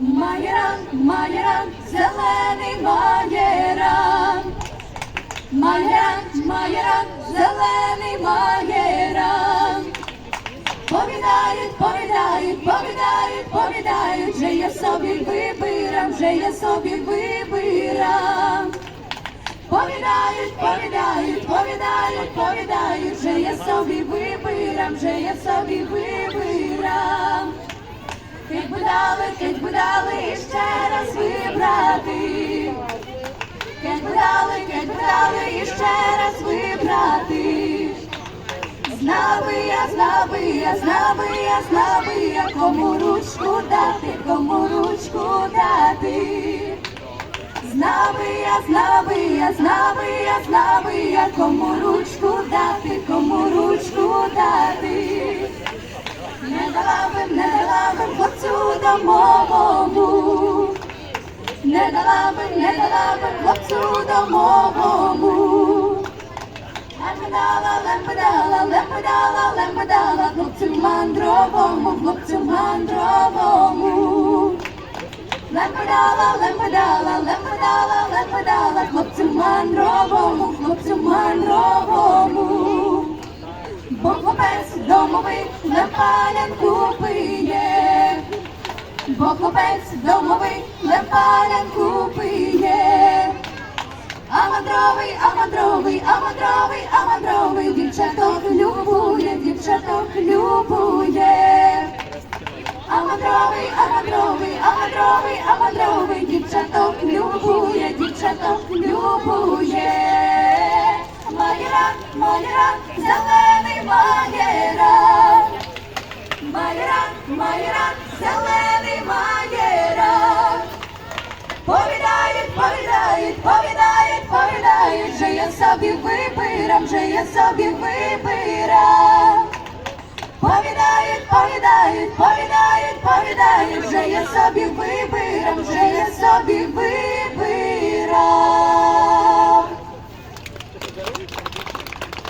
Маєран, Маєран, зелений Маєран. Маєран, Маєран, зелений Маєран. Повідають, повідають, повідають, повідають, вже я собі вибирам, вже я собі вибирам. Повідають, повідають, повідають, повідають, вже я собі вибирам, вже я собі вибирам. Дали ще раз вибрати. Хоть би дали, хоть би дали ще раз вибрати. Знав би я, знав би я, знав би я, знав би я, кому ручку дати, кому ручку дати. Знав би я, знав би я, знав би я, знав би я, кому ручку дати, домовому. Не дала би, не дала би хлопцю домовому. Лемпедала, лемпедала, лемпедала, лемпедала, хлопцю мандровому, хлопцю мандровому. Лемпедала, лемпедала, лемпедала, лемпедала, хлопцю мандровому, хлопцю мандровому. Бо хлопець домовий лепалянку пиє. Бо хлопець домовий лепалянку пиє. А мандровий, а мандровий, а мандровий, а мандровий, дівчаток любує, дівчаток любує. А мандровий, а мандровий, а мандровий, а мандровий, дівчаток любує, дівчаток любує. Маєран, маєран, зелений маєран. Маєран, маєран, зелений собі вибирам, вже я собі вибирам. Повідають, повідають, повідають, повідають, вже я собі вибирам, вже я собі вибирам.